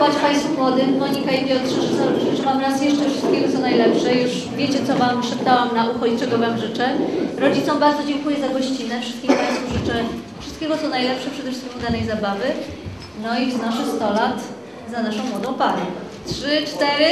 podziękować Państwu młodym, Monika i Piotrze, że życzę Wam raz jeszcze wszystkiego co najlepsze. Już wiecie, co Wam szeptałam na ucho i czego Wam życzę. Rodzicom bardzo dziękuję za gościnę. Wszystkim Państwu życzę wszystkiego co najlepsze, przede wszystkim udanej zabawy. No i wznoszę 100 lat za naszą młodą parę. Trzy, cztery.